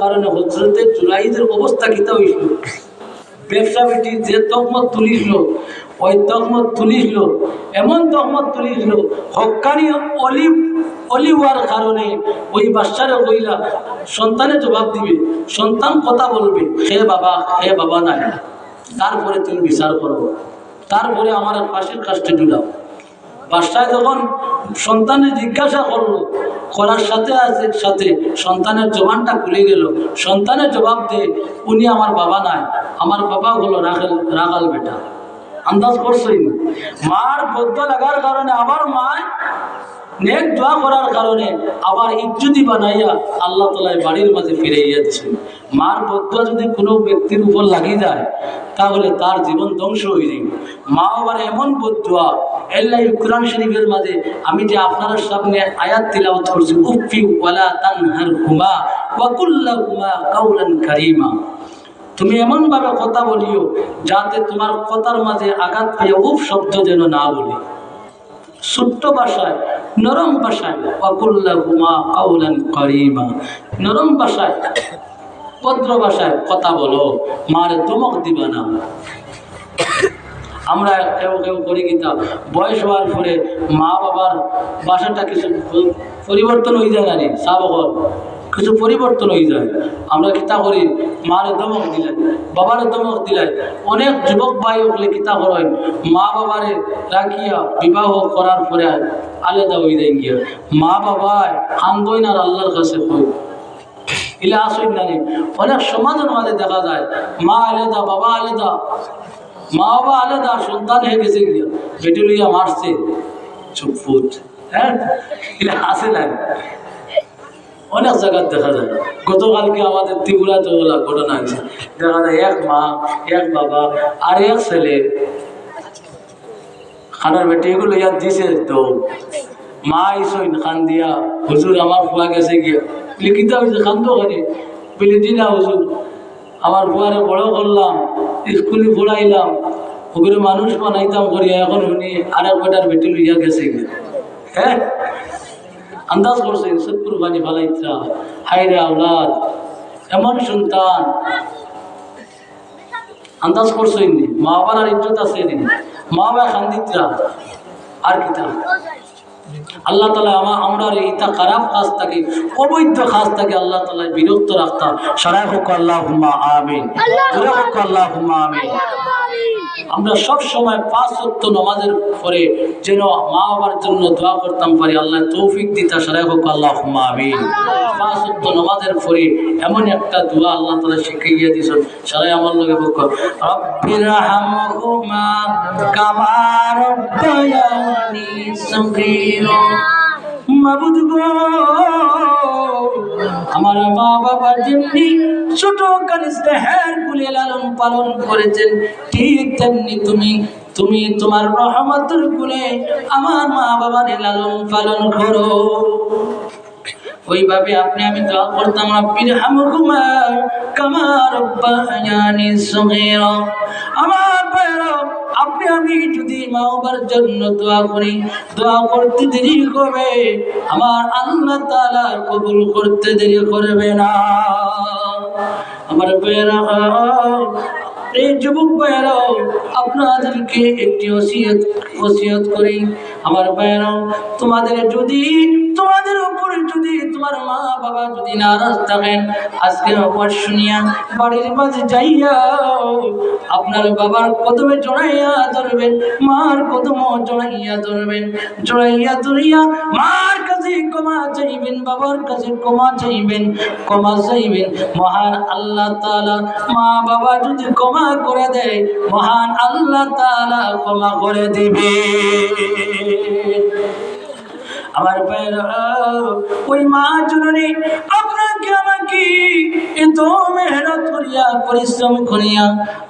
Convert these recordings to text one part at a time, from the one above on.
কারণে হজরতের জুরাইদের অবস্থা কিতা হইল? ব্যবসা বেটি, যে তকমত তুলিছিল ওই তকমত তুলিছিল এমন তকমত তুলিছিল হকানি অলি অলি হওয়ার কারণে ওই বাচ্চারে কইলা, সন্তানে জবাব দিবে, সন্তান কথা বলবে, হে বাবা হে বাবা নাই। তারপরে তুমি বিচার করো। তারপরে আমার পাশের কাজটা জুড়াও। বাদশাহ যখন সন্তানে জিজ্ঞাসা করল, করার সাথে সাথে সন্তানের জবানটা খুলে গেল। সন্তানের জবাব দিয়ে, উনি আমার বাবা নাই, আমার বাবা হলো রাখাল রাখাল বেটা। আন্দাজ করছই না। মার বদ্ধ লাগার কারণে আবার মায় নেক দোয়া করার কারণে আবার ইজ্জুতি বানাইয়া আল্লাহ তালায় বাড়ির মাঝে ফিরে যাচ্ছে মার বদুয়া যদি কোনো ব্যক্তির উপর লাগিয়ে যায়, তাহলে তার জীবন ধ্বংস হয়ে যাবে মা আবার এমন বদুয়া এল্লাই কোরআন শরীফের মাঝে আমি যে আপনার সামনে আয়াত তিলাওয়াত করছি উফি ওয়ালা তানহার হুমা ওয়াকুল্লা হুমা কাউলান কারিমা। তুমি এমনভাবে কথা বলিও যাতে তোমার কথার মাঝে আঘাত পেয়ে উপ শব্দ যেন না বলি। ছোট্ট ভাষায়, নরম ভাষায় অকুল্লা হুমা কাউলান করিমা। নরম ভাষায় পদ্র ভাষায় কথা বলো, মারে ধমক দিবা না। আমরা কেউ কেউ করি কিতা বয়স হওয়ার পরে মা বাবার বাসাটা কিছু পরিবর্তন হয়ে যায় না রে সাবকর কিছু পরিবর্তন হয়ে যায়। আমরা কিতা করি? মারে দমক দিলাই বাবারে দমক দিলাই অনেক যুবক ভাই ওগুলো কিতা করেন? মা বাবারে রাখিয়া বিবাহ করার পরে আলাদা হয়ে যায় গিয়া। মা বাবায় কান্দইন আর আল্লাহর কাছে কই। ইলা আসইন না রে। অনেক সমাজের মাঝে দেখা যায়, মা আলাদা, বাবা আলাদা। মা বাবা আলাদা, সন্তান হয়ে গেছে গিয়া। বেটি লইয়া মারছে। চুপফুট হ্যাঁ? এটা আসে না অনেক জায়গায় দেখা যায়। গতকালকে আমাদের ত্রিপুরাতে ওলা ঘটনা হয়েছে দেখা যায় এক মা, এক বাবা আর এক ছেলে। খানার বেটি এগুলো ইয়াদ দিছে তো। মা ইসইন খান দিয়া, হুজুর, আমার ফুয়া গেছে গিয়া। লিখিত হয়েছে খান্দ করে বলে দি না হুজুর, আমার ফুয়ারে বড় করলাম, স্কুলে পড়াইলাম, ওগুলো মানুষ বানাইতাম করিয়া, এখন আর এক বেটার বেটি লইয়া গেছে গিয়া। হ্যাঁ? আন্দাজ করছেন সত্তর বাণী ফালাইত্রা হাইরে আওলাদ, এমন সন্তান। আন্দাজ করছেন মা বাবার আর ইজ্জত আছে মা বাবা খান্দিত্রা আর কিতা আল্লাহ তালা আমা আমরা ইতা খারাপ কাজ থাকে অবৈধ কাজ থাকে আল্লাহ তালা বিরক্ত রাখতাম সারাই হোক আল্লাহ হুমা আমিন আল্লাহ হুমা আমিন। আমরা সব সময় পাঁচ সত্য নামাজের পরে যেন মা বাবার জন্য দোয়া করতাম, পারি আল্লাহ তৌফিক দিতা সারাই হোক আল্লাহ পাঁচ সত্য নামাজের পরে এমন একটা দোয়া আল্লাহ তালা শিখিয়ে দিয়েছেন, সারাই আমার মাবুদ গো। আমার মা বাবা যেমনি ছোট কানিস্তে হ্যার কুলে লালন পালন করেছেন। ঠিক তেমনি তুমি তুমি তোমার রহমতের কুলে আমার মা বাবার লালন পালন করো। ওইভাবে আপনি আমি দোয়া করতাম আমার আপনি আমি যদি মা বাবার জন্য দোয়া করি, দোয়া করতে দেরি করবে আমার আল্লাহ তাআলা কবুল করতে দেরি করবে না। আমার এই যুবক ভাইয়েরাও আপনাদেরকে একটি ওসিয়ত ওসিয়ত করি। আমার ভাইয়েরাও, তোমাদের যদি, তোমাদের উপরে যদি তোমার মা বাবা যদি নারাজ থাকেন, আজকে অপর শুনিয়া বাড়ির মাঝে যাইয়া আপনার বাবার কদমে জড়াইয়া ধরবেন? মার কদম জড়াইয়া ধরবেন? জড়াইয়া ধরিয়া মার কাছে ক্ষমা চাইবেন, বাবার কাছে ক্ষমা চাইবেন ক্ষমা চাইবেন। মহান আল্লাহ তাআলা মা বাবা যদি ক্ষমা করে দেয়, মহান আল্লাহ তাআলা ক্ষমা করে দিবে। আমার ওই মা জননী, আপনাকে আমাকে এত মেহনত করিয়া, পরিশ্রম করিয়া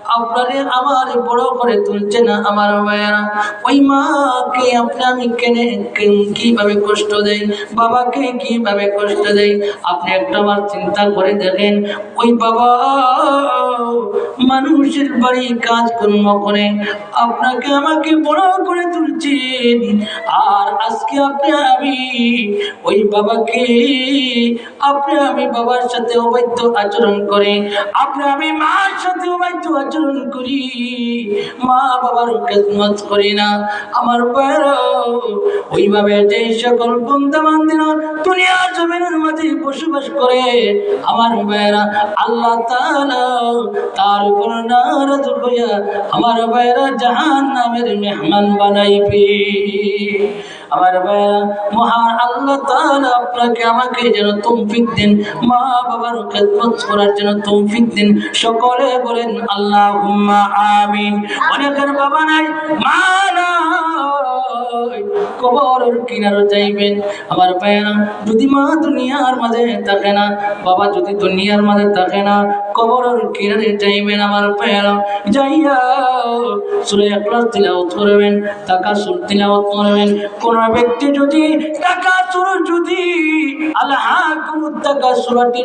আপনারে আমার বড় করে তুলছে না আমার ভাইরা ওই মাকে আপনি আমি কেনে কেন- কীভাবে কষ্ট দেয় বাবাকে কীভাবে কষ্ট দেয় আপনি একটা আমার চিন্তা করে দেখেন, ওই বাবা মানুষের বাড়ি কাজকর্ম করে, আপনাকে আমাকে বড় করে তুলছেন। আর আজকে আপনি আমি, ওই বাবাকে। আপনি আমি বাবার সাথে অবৈধ আচরণ করে। আপনি আমি মার সাথে অবৈধ আচরণ করি। মা বাবার খেদমত করি না। আমার বয়ের ওইভাবে যে সকল বন্ধু বান্ধব দুনিয়া জমিনের মাঝে বসবাস করে, আমার ভাইয়েরা আল্লাহ তাআলা তার উপর নারাজ হইয়া আমার ভাইয়েরা জাহান নামের মেহমান বানাইবে। আমার ভাইয়া মহান আল্লাহ তাআলা আপনাকে আমাকে যেন তৌফিক দিন, মা বাবার খেদমত করার জন্য তৌফিক দিন। সকলে বলেন, আল্লাহুম্মা আমিন। অনেকের বাবা নাই, মা নাই। কবরের কিনারে যাইবেন। আমার ভাইয়েরা, যদি মা দুনিয়ার মাঝে থাকে না, বাবা যদি দুনিয়ার মাঝে থাকে না কবর কিনারে যাইবেন আমার ভাইয়েরা। যাইয়া সুরে একলাস করবেন, টাকা সুর তিলাওত করবেন। কোন ব্যক্তি যদি টাকা সুর যদি, আল্লাহ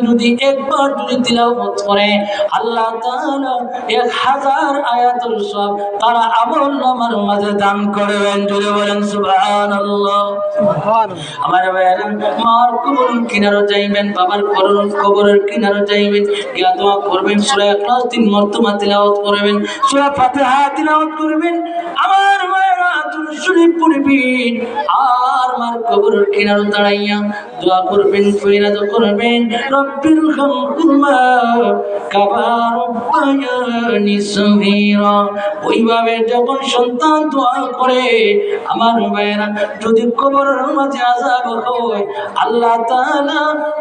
যদি একবার যদি তিলাওয়াত করে, আল্লাহ তাআলা এক হাজার আয়াতুল সব আমল নামার মাঝে দান করবেন। যদি বলেন, সুবহানাল্লাহ। আমার ভাইয়েরা, মার কবর কিনারো যাইবেন, বাবার কবর কবরের কিনারো যাইবেন ইয়া দোয়া করবেন, সূরা ইখলাস তিন মর্তমা তিলাওয়াত করবেন, সূরা ফাতিহা তিলাওয়াত করবেন। আমার আর দাঁড়াইয়া ওইভাবে যখন সন্তান দোয়া করে, আমার ভাইয়েরা, যদি কবরের মাঝে আজাব হয়, আল্লাহ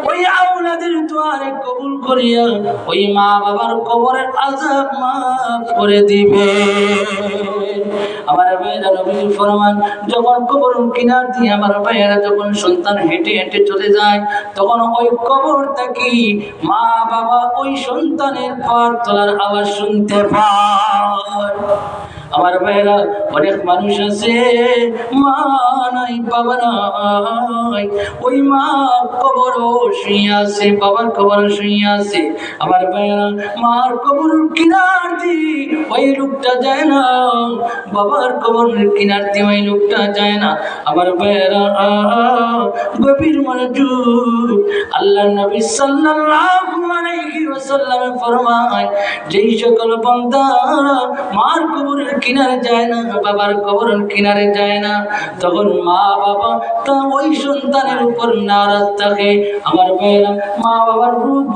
ওই আওলাদের দোয়ারে কবুল করিয়া ওই মা বাবার কবরের আজাব মাফ করে দিবে আমার ভাইয়েরা, নবী যখন কবর কিনার দিয়ে আমার ভাইয়েরা যখন সন্তান হেঁটে হেঁটে চলে যায়, তখন ওই কবর থেকে মা বাবা ওই সন্তানের পার তোলার আওয়াজ শুনতে আমার ভাইয়েরা, অনেক মানুষ আছে, মা নাই, বাবা নাই। ওই মা কবর শুয়ে আছে, বাবার কবর শুয়ে আছে। আমার ভাইয়েরা, মার কবর কিনার ওই লোকটা যায় না, বাবার কবর কিনার দি ওই লোকটা যায় না। আমার ভাইয়েরা গভীর মনোযোগ আল্লাহ নবী ওয়াসাল্লাম ফরমায়, যেই সকল বান্দারা মার কবরের কিনারে যায় না, বাবার কবরের কিনারে যায় না, তখন মা বাবা তা ওই সন্তানের উপর নারাজ থাকে। আমার ভাইয়েরা মা বাবার রূপ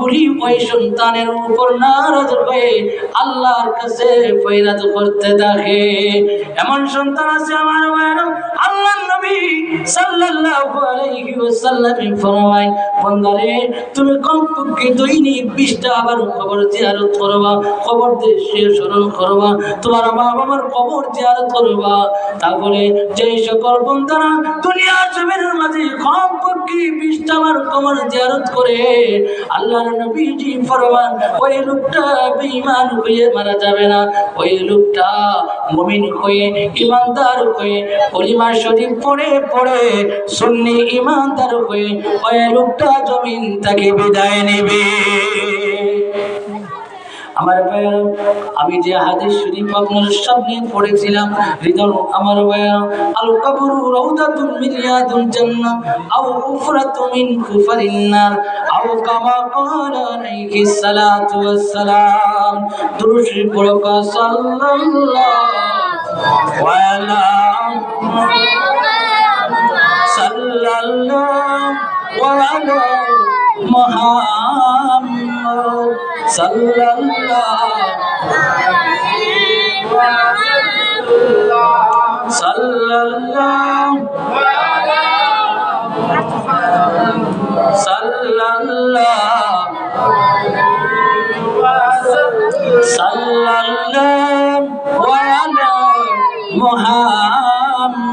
ওই সন্তানের উপর নারাজ হয়ে আল্লাহর কাছে করতে থাকে। এমন সন্তান আছে আমার আল্লাহ নবী সাল্লাল্লাহু আলাইহি ওয়াসাল্লাম ফরমায়, বন্দারে, তুমি কমপক্ষে আবার খবর জিয়ারত করবা, খবর দেশে স্মরণ করবা, তোমার মা বাবার কবর জিয়ারত করবা। তারপরে যে সকল বন্দারা দুনিয়া জমিনের মাঝে কমপক্ষে বিশটা আবার কবর জিয়ারত করে আল্লাহর নবীজি ফরমান, ওই লোকটা বেঈমান হয়ে মারা যাবে না। ওই লোকটা মুমিন হয়ে ইমানদার হয়ে, কলিমা শরীফ পড়ে পড়ে, সুন্নি ইমানদার হয়ে, ওই লোকটা জমিন তাকে বিদায় নেবে। আমার ভাইয়া, আমি যে হাদিস শরীফ আপনার সামনে পড়েছিলাম, হৃদয় আমার ভাইয়া, আল কবরু রাউদাতুন মিন রিয়াদুল জান্নাহ, আও হুফরাতুন মিন খুফারিন নার আও কামা ক্বালা আলাইহি সালাতু ওয়াস সালাম দুরূদ শরীফ পড়ো সাল্লাল্লাহু আলা সাল্লাল্লাহু আলা মুহাম্মদ সাল্লাল্লাহু সাল্লাল্লাহু আলা মুহাম্মদ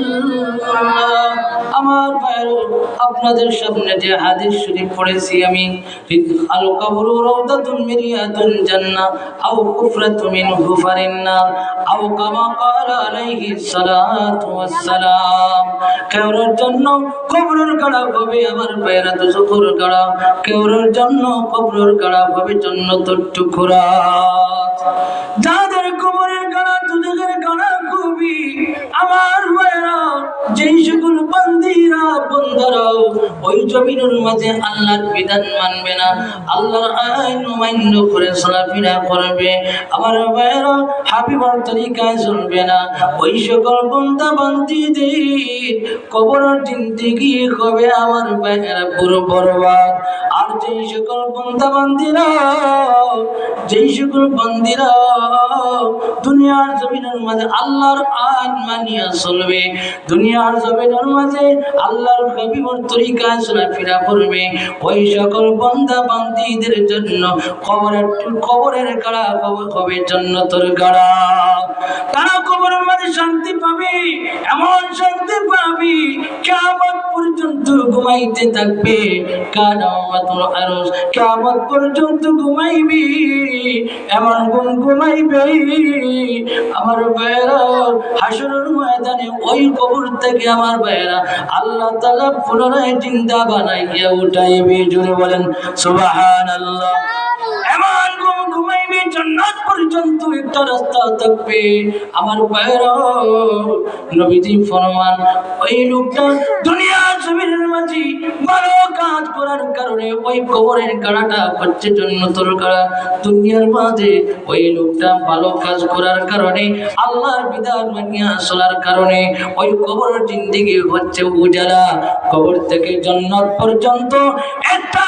আপনাদের সামনে যে হাদিস শরীফ পড়েছি আমি আল কবরু রাউদাতুন রিয়াদুল জান্নাহ, আও কুফরাতুন মিন গুফারিন নার আও কামা ক্বালা আলাইহি সালাতু ওয়াসসালাম কেউরের জন্য কবরের গাড়া হবে আমার পায়রা তো শুকুর গাড়া কেউরের জন্য কবরের গাড়া হবে জান্নাতের টুকরা। যাদের যেই সকল বান্দিরা বন্ধারা ওই জমিনের মাঝে আল্লাহর বিধান মানবে না। আল্লাহর আইন অমান্য করে চলাফেরা করবে। আমার ভাইয়েরা, হাবিবার তরিকায় চলবে না। ওই সকল বন্ধা বান্দিদের কবরের গিয়ে কবে? আমার ভাইয়েরা পুরো বরবাদ। যেই সকল বন্ধা যেই সকল দুনিয়ার জমিনের মাঝে আল্লাহর আইন মানিয়া চলবে, দুনিয়ার জমিনের মাঝে আল্লাহর হাবিবর তরিকায় চলাফেরা করবে ওই সকল বন্ধা জন্য কবরের কবরের গাড়া কবর হবে জন্নতর গাড়া। তারা কবরের মাঝে শান্তি পাবে, এমন শান্তি পাবি কেমন পর্যন্ত ঘুমাইতে থাকবে কানামাতুল পর্যন্ত ঘুমাইবি, এমন ঘুমাইবে আমার হাসরের ময়দানে ওই কবর থেকে আমার ভাইয়েরা আল্লাহ তাআলা পুনরায় বানাইয়া উঠাইবে জুড়ে বলেন, সুবহানাল্লাহ। এমন ঘুম ঘুমাইবে, জান্নাত পর্যন্ত একটা রাস্তা থাকবে। আমার নবীজি ফরমান, ওই লোকটা দুনিয়ার জমিনের মাঝি ভালো কাজ করার কারণে ওই কবরের কাড়াটা হচ্ছে জন্য তোর গাড়া দুনিয়ার মাঝে ওই লোকটা ভালো কাজ করার কারণে, আল্লাহর বিধান মানিয়া চলার কারণে ওই কবর জিন্দিগি হচ্ছে উজালা। কবর থেকে জন্নত পর্যন্ত একটা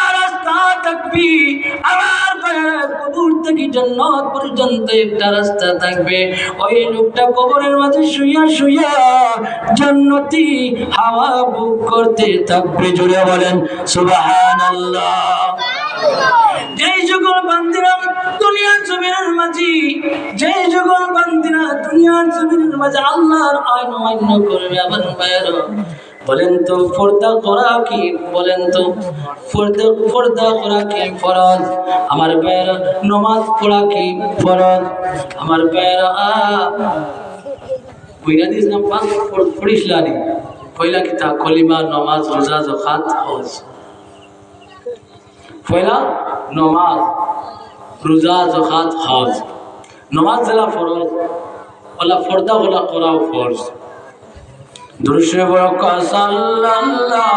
হাওয়া বুক করতে থাকবে জুড়ে বলেন, সুবহানাল্লাহ। যেই যুগল বান্দিরা দুনিয়ার জমিনের মাঝি, যেই যুগল বান্দিরা দুনিয়ার জমিনের মাঝে আল্লাহর আইন অমান্য করবে আবার বলেন তো পর্দা করা কি? বলেন তো পর্দা পর্দা করা কি ফরজ? আমার বাইর নমাজ পড়া কি ফরজ? আমার বাইর আ বুঝা দিস না, পাঁচ পড়িস লানি পয়লা কিতা কলিমা, নমাজ, রোজা জখাত হজ। পয়লা নমাজ, রোজা জখাত হজ। নমাজ জেলা ফরজ ফর্দা ফরজ। দুরুশে বরক সাল্লাল্লাহ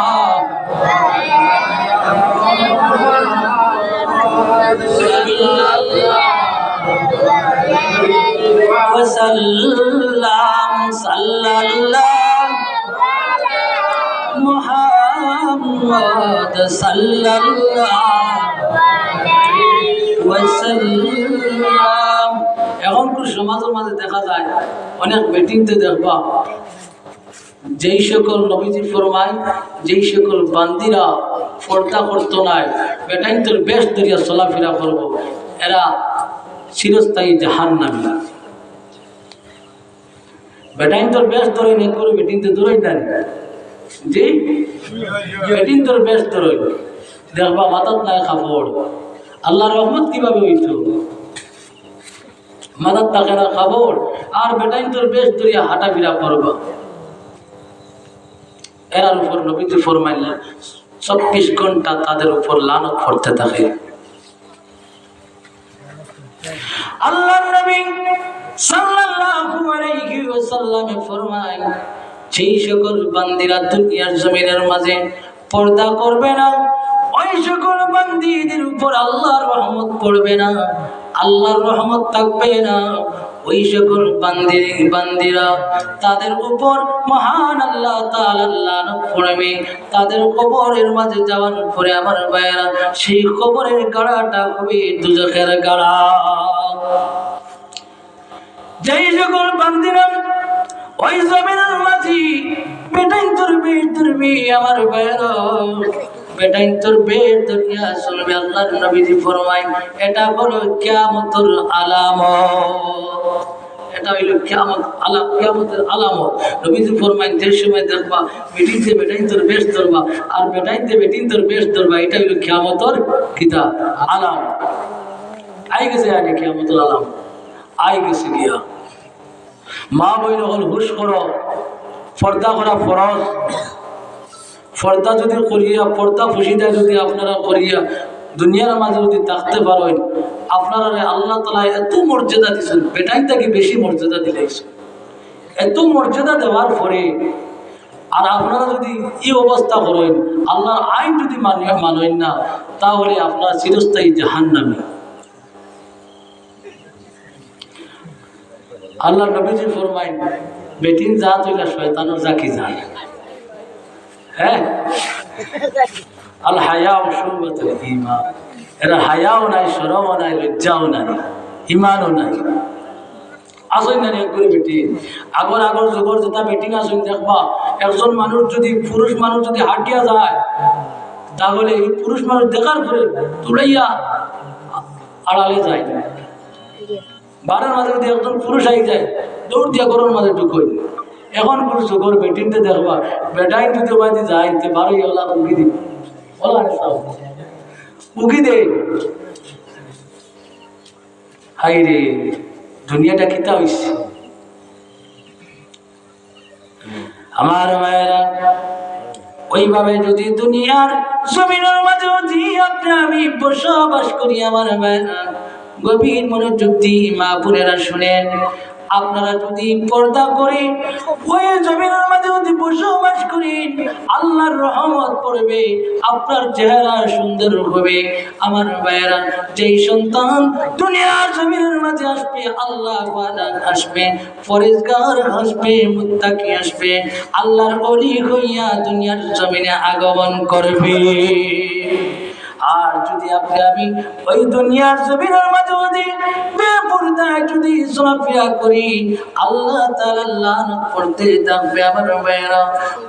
সাল্লাম সাল্লাল্লাহ মুহাম্মদ সাল্লাল্লাহ ওয়াসাল্লাম এখন সমাজের মাঝে দেখা যায়, অনেক মিটিংতে দেখবা যেই সকল নবীজি ফরমায়, যেই সকল বান্দিরা ফর্দা করতো নাই বেটাইন তোর বেশ দরিয়া চলাফেরা করব। এরা চিরস্থায়ী জাহান নামি বেটাইন তোর বেশ ধরে নে করে বেটিন তো দূরই দেন জি? বেটিন তোর বেশ ধরই দেখবা মাতাত নাই কাপড় আল্লাহর রহমত কীভাবে হইতো? মাদার থাকে না খাবর আর বেটাইন তোর বেশ দরিয়া হাঁটা ফিরা করবা। এরার উপর নবীজি ফরমাইলেন, চব্বিশ ঘণ্টা তাদের উপর লানত পড়তে থাকে। আল্লাহ নবী সাল্লাল্লাহু আলাইহি ফরমায় সকল বান্দিরা দুনিয়ার জমিনের মাঝে পর্দা করবে না, ওই সকল বান্দিদের উপর আল্লাহর রহমত পড়বে না, আল্লাহর রহমত থাকবে না ওই সকল বান্দির বান্দিরা তাদের উপর মহান আল্লাহ পড়বে তাদের কবরের মাঝে যাওয়ার পরে আমার ভাইয়েরা, সেই কবরের গাড়াটা হবে দুজখের গাড়া। যেই সকল বান্দিরা ওই জমিনের মাঝি বেটাইন তোর ধরবি আমার ভাইয়েরা। বেটাই তোর বেশ ধরিয়া চলবে আল্লাহর নবীজি ফরমায়, এটা হলো কিয়ামতের আলামত। এটা হইল কেয়ামত, আলা, কেয়ামতের আলামত। ফরমাইন সময় দেখবা তোর বেশ ধরবা, আর তোর বেশ ধরবা, এটা কিতা আলাম। আই গেছে আগে কেয়ামতর আলাম? আই গেছে গিয়া। মা বইন হল, হুশ করো, পর্দা করা ফরজ। পর্দা যদি করিয়া, পর্দা ফুসিদা যদি আপনারা করিয়া দুনিয়ার মাঝে যদি থাকতে পারেন আপনারা আল্লাহ তালা এত মর্যাদা দিচ্ছেন বেটাই তাকে বেশি মর্যাদা দিলাইছেন এত মর্যাদা দেওয়ার পরে, আর আপনারা যদি এই অবস্থা করেন, আল্লাহর আইন যদি মানেন না, তাহলে আপনার চিরস্থায়ী জাহান নামে আল্লাহ নবীজি ফরমাইন বেটিন যা তৈলা শয়তানোর জাকি যায় হ্যাঁ? আল হায়াও শুরবাতুল ঈমান এরা হায়াও নাই শরমও নাই, লজ্জাও নাই ইমানও নাই। দেখবা যদি যদি যায়, তাহলে পুরুষ মানুষ দেখার পরে তুলাইয়া আড়ালে যায়। বারের মাঝে যদি একজন পুরুষ আই যায়, দৌড় দিয়া গরুর মাঝে ঢুকোই এখন পুরুষ যুগর বেটিনতে দেখবা বেটাইন যদি বাদি যায়, তে বারোই ওলা উগি দিব। দে হাই রে দুনিয়াটা কিতা হইছে? আমার মায়েরা, ওইভাবে যদি দুনিয়ার জমিনের মাঝে যদি আপনি আমি বসবাস করি, আমার মায়েরা, গভীর মনোযোগ দিয়ে মা বোনেরা শুনেন আপনারা যদি পর্দা করে ওই জমিনের মাঝে যদি বসবাস করি, আল্লাহর রহমত পড়বে, আপনার চেহারা সুন্দর হবে। আমার ভাইয়েরা, যেই সন্তান দুনিয়ার জমিনের মাঝে আসবে, আল্লাহ আসবে ফরেজগার আসবে, মুত্তাকি আসবে, আল্লাহর অলি হইয়া দুনিয়ার জমিনে আগমন করবে। আর যদি আপনি, আমি ওই দুনিয়ার জমিনের মাঝে যদি বেপরদায় যদি চলাফেরা করি, আল্লাহ তাআলা লানত পড়তে থাকবে আমার ভাইয়েরা।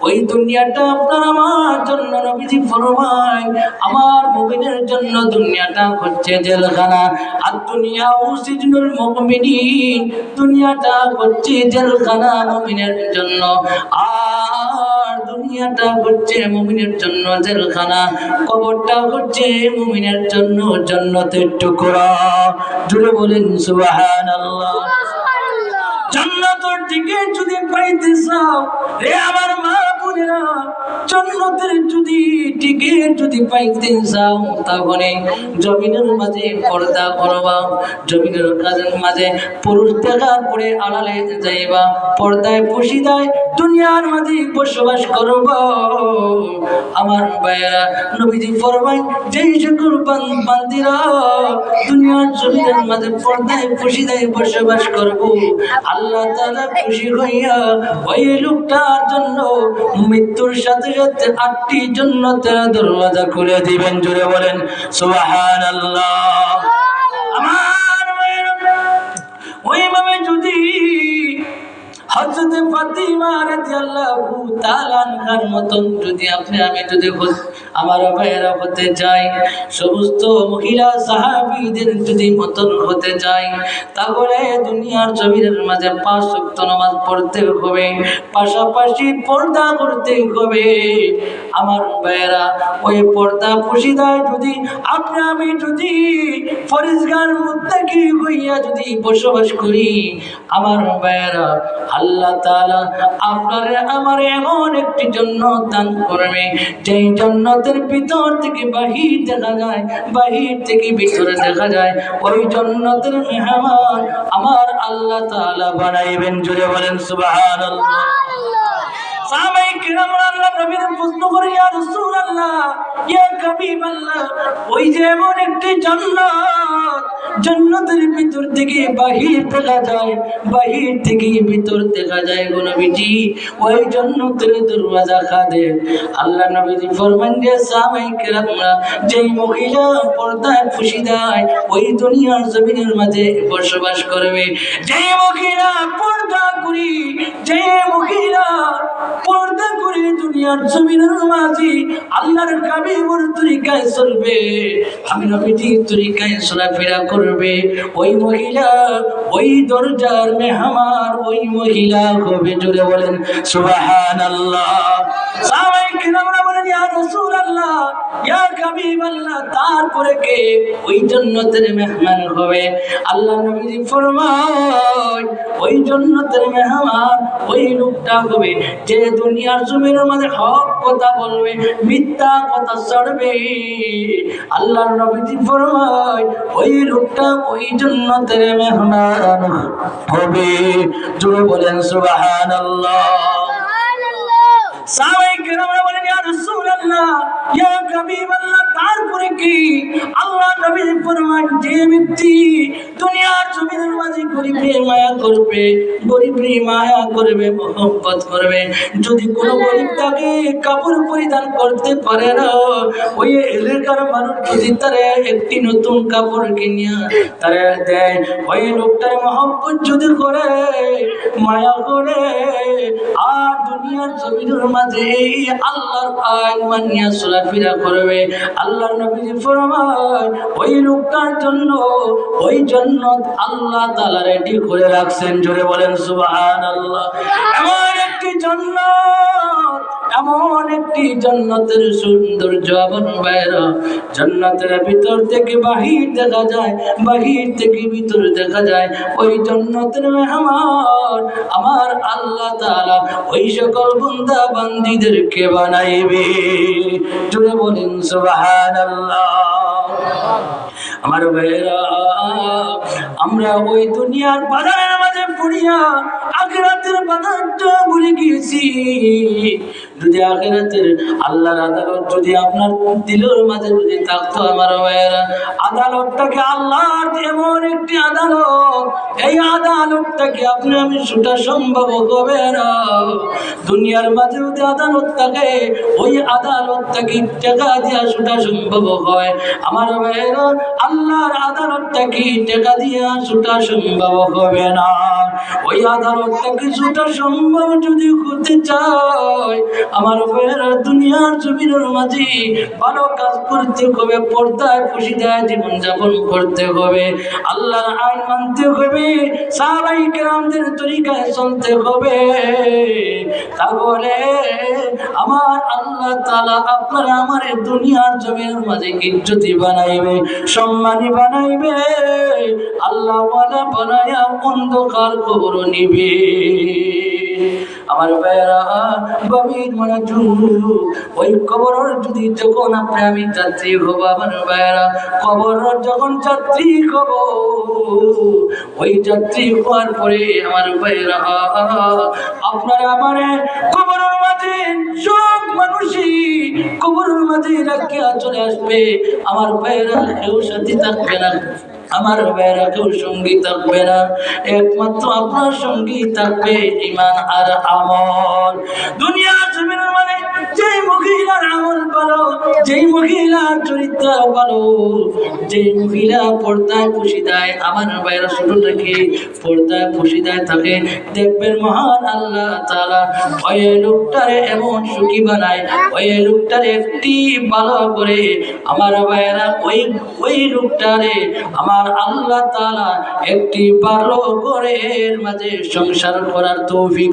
ওই দুনিয়াটা আপনার আমার জন্য নবীজি ফরমায়, আমার মুমিনের জন্য দুনিয়াটা হচ্ছে জেলখানা। আর দুনিয়া ও সিজনুল মুমিনিন, দুনিয়াটা হচ্ছে জেলখানা মুমিনের জন্য। আর দুনিয়াটা হচ্ছে মুমিনের জন্য জেলখানা কবরটা হচ্ছে মুমিনের জন্য জন্নতের টুকরা। জুড়ে বলেন সুবহানাল্লাহ। জান্নাতের দিকে যদি পাইতে চাও রে আমার মা দুনিয়ার মাঝে বসবাস করবা। আমার ভাইয়েরা, নবীজি ফরমাই যেই সকল বান্দিরা দুনিয়ার জমিনের মাঝে পর্দায় বসি দেয় বসবাস করব, আল্লাহ তাআলা খুশি হইয়া ওই লোকটার জন্য মৃত্যুর সাথে সাথে আটটি জন্নতের দরওয়াজা খুলে দিবেন জুড়ে বলেন সুবহানাল্লাহ। আমার ওইভাবে যদি ফাতিমা রাদিয়াল্লাহু তাআলা মতন যদি আপনি, আমি যদি আমার ভাইয়েরা হতে যাই, সমস্ত মহিলা সাহাবীদের যদি মতন হতে যাই, তাহলে দুনিয়ার জমিনের মাঝে পাঁচ ওয়াক্ত নামাজ পড়তে হবে, পাশাপাশি পর্দা করতে হবে। আমার ভাইয়েরা, ওই পর্দা পুশিদায় যদি, আপনি, আমি যদি ফরিজগার মুত্তাকি হইয়া যদি বসবাস করি, আমার ভাইয়েরা আল্লাহ তাআলা আপনারে আমার এমন একটি জন্য দান করবে, যেই জন্নতের ভিতর থেকে বাহির দেখা যায়, বাহির থেকে ভিতরে দেখা যায়, ওই জন্নতের মেহমান আমার আল্লাহ তাআলা বানাইবেন। জুড়ে বলেন সুবহানাল্লাহ। আল্লাহ যে দেখা যায় নবীজি খাদে। আল্লাহ ফরমান যে মহিলা পর্দায় খুশি দেয়, ওই দুনিয়ার জমিনের মাঝে বসবাস করবে। যেই মহিলা পর্দা করি যে মহিলা পর্দা করে দুনিয়ার জমিনের মাঝে আল্লাহর কাবির তরিকায় চলবে আমি নবীজির তরিকায় চলাফেরা করবে। ওই মহিলা, ওই দরজার মেহমান, ওই মহিলা হবে জুড়ে বলেন সুবাহান আল্লাহ তারপরে ওই লোকটা হবে যে দুনিয়ার জমির মধ্যে হক কথা বলবে মিথ্যা কথা চড়বে আল্লাহ নবীজি ফরমান ওই লোকটা ওই জান্নাতের মেহমান হবে। জুড়ে বলেন কেরামরা বলেন ইয়া রাসূলুল্লাহ ইয়া হাবিবাল্লাহ তারপরে কি? আল্লাহ নবী ফরমান যে ব্যক্তি দুনিয়ার জমিনের মাঝে গরিবে মায়া করবে গরিবে মায়া করবে মোহব্বত করবে। যদি কোনো গরিব তাকে কাপড় পরিধান করতে পারে না, ওই এলাকার মানুষ যদি তারা একটি নতুন কাপড় কিনিয়া তারা দেয়, ওই লোকটার মহব্বত যদি করে, মায়া করে, আর দুনিয়ার জমিনের মাঝে আল্লাহর আইন মানিয়া চলাফেরা করবে, আল্লাহর নবীজি ফরমায় ওই লোকটার জন্য, ওই জন্য আল্লাহ তাআলা রেডি করে রাখছেন। জোরে বলেন, সুবহানাল্লাহ। এমন একটি জান্নাত, এমন একটি জান্নাতের সৌন্দর্য বাইরা জান্নাতের ভিতর থেকে বাহির দেখা যায়, বাহির থেকে ভিতর দেখা যায়। ওই জান্নাতের মেহমান আমার আল্লাহ তাআলা ওই সকল বান্দা বান্দীদেরকে বানাইবে। জুড়ে বলেন, সুবহানাল্লাহ। আমার ভাইয়েরা আমরা ওই দুনিয়ার বাজারের মাঝে পড়িয়া আখেরাতের বাজারটা ভুলে গিয়েছি। যদি আখেরাতের আল্লাহর আদালত যদি আপনার দিলের মাঝে যদি থাকতো আমার ভাইয়েরা, আদালতটাকে আল্লাহর এমন একটি আদালত, এই আদালতটাকে আপনি আমি ছুটা সম্ভব হবে না। দুনিয়ার মাঝে যদি আদালত থাকে, ওই আদালতটাকে টাকা দিয়া ছুটা সম্ভব হয়। আমার ভাইয়েরা, আল্লাহর আদালতটা কি টাকা দিয়া ছুটা সম্ভব হবে না। ওই আদালতটা কিছুটা সম্ভব যদি করতে চায় আমার দুনিয়ার জমিনের মাঝে ভালো কাজ করতে হবে, পর্দায় খুশি দেয় জীবনযাপন করতে হবে। আল্লাহর আইন মানতে হবে সারাই কেরামদের তরিকায় চলতে হবে। তাহলে আমার আল্লাহ তালা আপনারা আমার দুনিয়ার জমির মাঝে ইজ্জতি বানাইবে, সম্মানী বানাইবে। আল্লাহ বলা বানায়া অন্ধকার খবর নিবে। আমার গভীর মানে ওই কবর যদি যখন আপনি, আমি যাত্রী হব আমার ভাইয়েরা কবর যখন যাত্রী হব ওই যাত্রী হওয়ার পরে আমার ভাইয়েরা, আপনারা আমার মাঝে সব মানুষই কবরের মাঝে রাখিয়া চলে আসবে, আমার ভাইয়েরা কেউ সাথে থাকবে না। আমার বেড়া কেউ সঙ্গী থাকবে না। একমাত্র আপনার সঙ্গী থাকবে ইমান আর আমল। দুনিয়া জমিনের মানে যেই মহিলার আমল ভালো, যেই মহিলার চরিত্র ভালো, যেই মহিলা পর্দায় পুষি দেয়, আমার থেকে পর্দায় পুষি দেয় থাকে দেখবেন মহান আল্লাহ তালা ওই লোকটারে এমন সুখী বানায় ওই লোকটারে একটি ভালো করে, আমার ভাইয়েরা ওই ওই লোকটারে আমার আল্লাহ তালা একটি ভালো করে মাঝে সংসার করার তৌফিক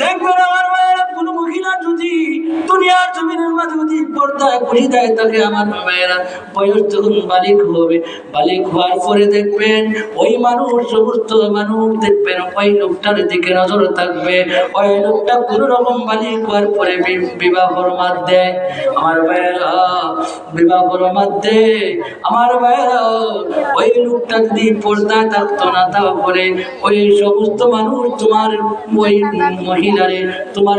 দেখবেন আমার মহিলা যদি দুনিয়ার জমিনের মাঝে যদি পর্দায় পুষি দেয় তাকে আমার ভাইয়েরা বয়স যখন বালিক হবে, বালিক হওয়ার পরে দেখবেন ওই মানুষ, সমস্ত মানুষ দেখবেন ওই লোকটার দিকে নজর থাকবে। ওই লোকটা কোনো রকম বালিক হওয়ার পরে বিবাহ ফরমাত দেয়। আমার ফরমাত দেয়। আমার ওই লোকটা যদি থাকতো না তারপরে ওই সমস্ত মানুষ তোমার ওই মহিলারে, তোমার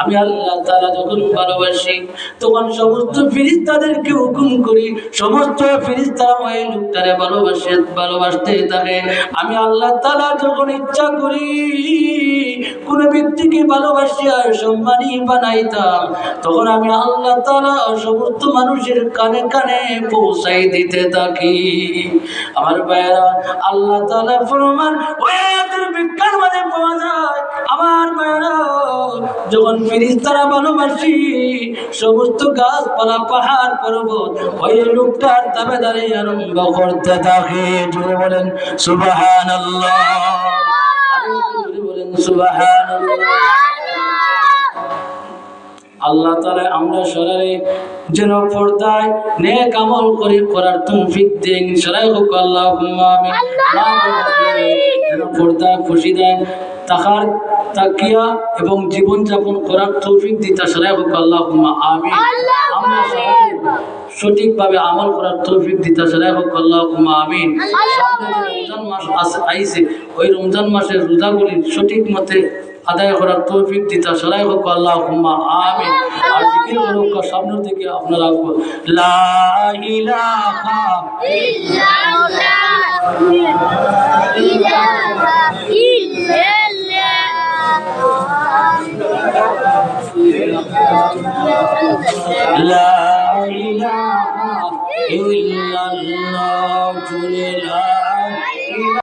আমি আল্লাহ তাআলা যখন ভালোবাসি, তখন সমস্ত ফিরিস্তাদেরকে হুকুম করি, সমস্ত ওই লোকটারে ভালোবাসে, ভালোবাসতে থাকে। আমি আল্লাহ তাআলা যখন ইচ্ছা করি, কোনো ব্যক্তিকে ভালোবাসিয়া সম্মানী বানাইতাম, তখন আমি আল্লাহ তালা সমস্ত মানুষের কানে কানে পৌঁছাই দিতে থাকি। আমার ভাইয়েরা, আল্লাহ তালা ফরমান বিজ্ঞান মাঝে পাওয়া যায়। আমার ভাইয়েরা যখন ফিরিস্তারা ভালোবাসি, সমস্ত গাছপালা, পাহাড়, পর্বত ওই লোকটার দাবেদারি আরম্ভ করতে থাকে। বলেন সুবাহান বলেন সুবাহান তালা আমরা সরাই যেন পর্দায় নেক আমল করে করার তৌফিক দেন। সরাই হোক আল্লাহ যেন পর্দায় খুশি দেন তাহার তাকিয়া এবং জীবন যাপন করার তৌফিক দিতা। সরাই হোক আল্লাহ আমি আমরা সঠিকভাবে আমল করার তৌফিক দিতা। সরাই হোক আল্লাহ আমিন রমজান মাস আস- আইছে। ওই রমজান মাসের রোজাগুলি সঠিক মতে আদায় করার তৌফিক দিতা। সলাই হোক আল্লাহ হুম্মা আমি আর জিকির হোক সামনের দিকে আপনারা লা ইলাহা لا إله إلا الله لا